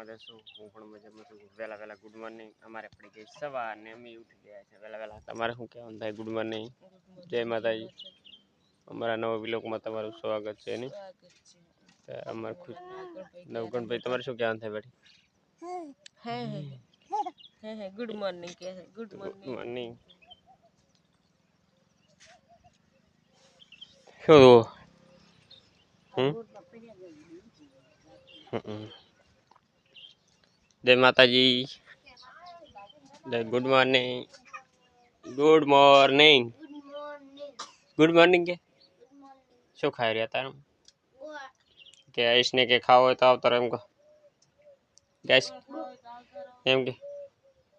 મજામાં જશું હું પણ મજામાં છું વહેલા વહેલા ગુડ મોર્નિંગ અમારે પડી ગઈ સવાર ને અમે ઉઠી ગયા છે વહેલા વહેલા તમારે શું કહેવાનું થાય ગુડ મોર્નિંગ જય માતાજી અમારા નવા વિલોકમાં તમારું સ્વાગત છે ને અમારે ખુશ નવગણભાઈ તમારે શું કહેવાનું થાય બેટી ગુડ મોર્નિંગ કે ગુડ મોર્નિંગ શું હમ હમ જય માતાજી જય good morning good morning good morning કે શું ખાઈ રહ્યા તારે કે આઈશને કે ખાવો હોય તો આવતો એમ કહો ગેસ એમ કે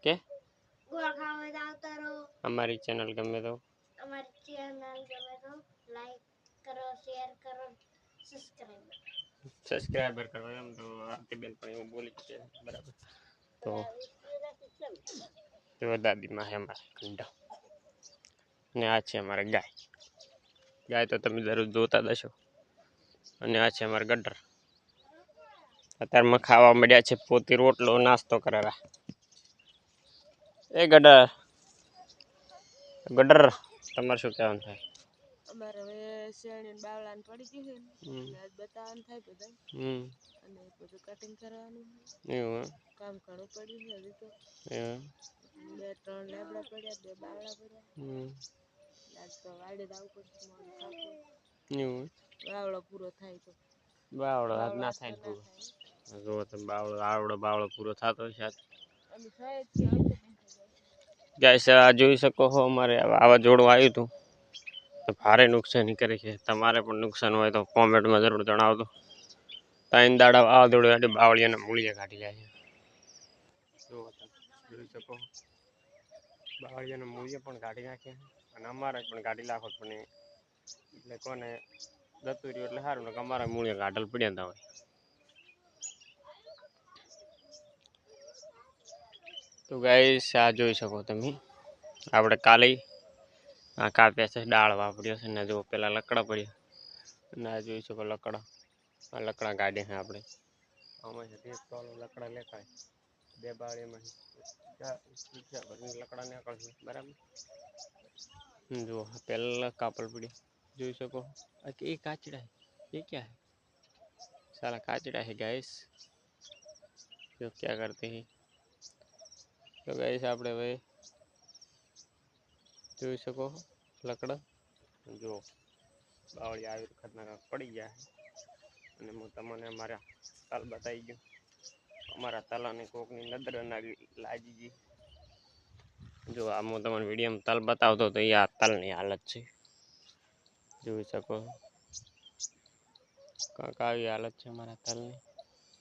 કે અમારી ચેનલ ગમે તો અમારી ચેનલ ગમે તો લાઈક કરો શેર કરો સબસ્ક્રાઇબ સબસ્ક્રાઇબર કરો એમ તો આરતી બેન પણ એવું બોલી છે બરાબર તો જો દાદીમાં છે અમારા ઘંટા ને આ છે અમારા ગાય ગાય તો તમે દરરોજ જોતા દશો અને આ છે અમારે ગટર અત્યારમાં ખાવા મળ્યા છે પોતે રોટલો નાસ્તો કરેલા એ ગટર ગટર તમારે શું કહેવાનું થાય મરે શેણીન બાવળાન પડી ગઈ છે હમ આજ બતાન થાય બતાય હમ અને બધું કટિંગ કરાવવાની એવું કામ કાઢું પડ્યું છે હજી તો એમ બે ત્રણ લેબડા પડ્યા દે બાવળા બધા હમ આજ તો વાડે આવવું પડશે નવું બાવળો પૂરો થાય તો બાવળો આજ ના સાઈટ બહુ જો તમે બાવળો આવળો બાવળો પૂરો થાતો છે યાર ગાઈસ આ જોઈ શકો છો અમારે આવા જોડો આવ્યું તો તો ભારે નુકસાની કરે છે તમારે પણ નુકસાન હોય તો કોમેન્ટમાં જરૂર જણાવજો ત્રણ દાડા આ વાવાઝોડું એટલે બાવળિયાના મૂળિયા કાઢી જાય છે બાવળિયાના મૂળિયા પણ કાઢી નાખીએ અને અમારે પણ કાઢી નાખો પણ એટલે કોને જતું રહ્યું એટલે સારું ને અમારા મૂળિયા કાઢલ પડ્યા હતા હોય તો ગાઈસ આ જોઈ શકો તમે આપણે કાલે કાપેશ ડાળ વાપડ્યો છે ને જો પેલા લકડા પડ્યા ને આ જોઈ શકો લકડા આ લકડા ગાડીમાં આપણે આમાં જે 300 લકડા લેખાય બે બાવળીમાં છે કા સ્ટીક બર લકડા ન કાઢશું બરાબર જુઓ પેલા કાપળ પડી જોઈ શકો આ કે કાચડા છે કે ક્યા છે સાલા કાચડા છે ગાઈસ જો શું કરતા હી તો ગાઈસ આપણે ભઈ જોઈ શકો લકડા જો બાવળી આવી વખતના પડી ગયા અને હું તમને મારા તાલ બતાવી ગયો અમારા તાલાની કોકની નદર નાગી લાજી ગઈ જો આ હું તમને વિડીયોમાં તાલ બતાવતો તો એ આ તાલની હાલત છે જોઈ શકો કાંક આવી હાલત છે અમારા તાલની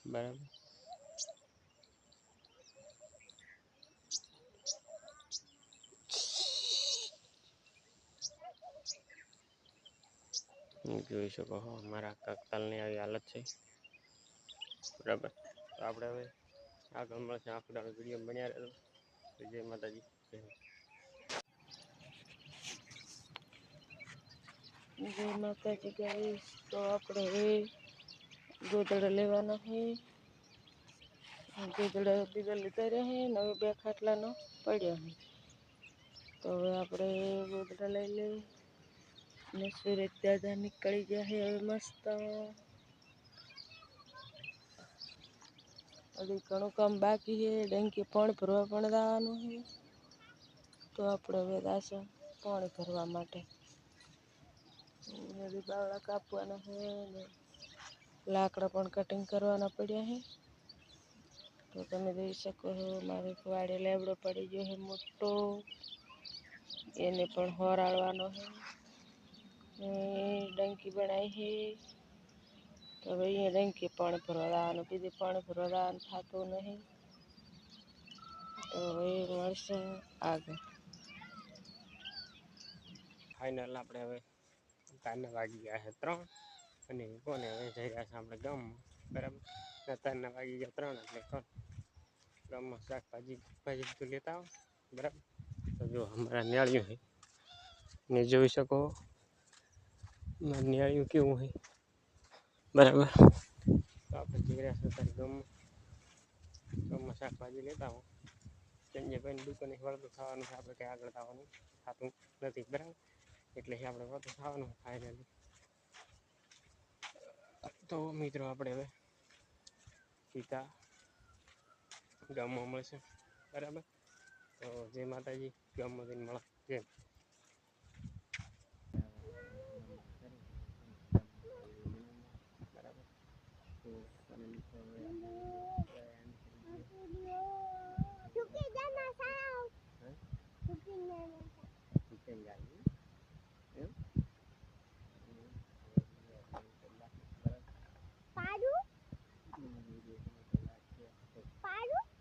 બરાબર જોઈ શકો છો અમારા કાકતાલની આવી હાલત છે બરાબર તો આપણે હવે આ ગમળ છે આખો દાડો વિડીયો બન્યા રહેલો જય માતાજી જય માતાજી ગાઈશ તો આપણે હવે ગોદડા લેવાના છે ગોદડા બીજા લીધા રહ્યા છે નવે બે ખાટલાનો પડ્યો છે તો હવે આપણે ગોદડા લઈ લેવું ને સુરતદાન નીકળી ગઈ છે હવે મસ્તો અરે કણો કામ બાકી છે ડંકે પણ ભરવા પડવાનું છે તો આપણે વેલા છે પોળ ભરવા માટે ઉનેડી બળકપવાનું હે લે આકડા પણ કટિંગ કરવાનો પડ્યા છે તો તમે જોઈ શકો છો મારી કુવાડી લેબડો પડી ગયો છે મોટો એને પણ હરાળવાનો છે ડંકી બનાવી છે તો હવે અહીંયા ડંકી પાણી ભરવા લાવવાનું કીધું પાણી ભરવા લાવવાનું થતું નહીં તો હવે મળશે આગળ ફાઇનલ આપણે હવે તારના વાગી ગયા છે ત્રણ અને કોને હવે જઈ રહ્યા છે આપણે ગામમાં બરાબર તારના વાગી ગયા ત્રણ એટલે કોણ ગામમાં શાકભાજી ભાજી બધું લેતા આવો બરાબર તો જો અમારા નિયાળ્યું છે ને જોઈ શકો ન્યાળિયું કેવું હોય બરાબર આપણે જીગરા સરકારી ગામમાં ગામમાં શાકભાજી લેતા હો સંજયભાઈની દુકાને વળતું ખાવાનું છે આપણે કંઈ આગળ થવાનું થતું નથી બરાબર એટલે આપણે વળતું ખાવાનું ફાઇનલી તો મિત્રો આપણે હવે સીતા ગામમાં મળશે બરાબર તો જય માતાજી ગામમાં જઈને મળે જેમ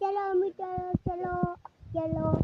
yellow, yellow, yellow, yellow.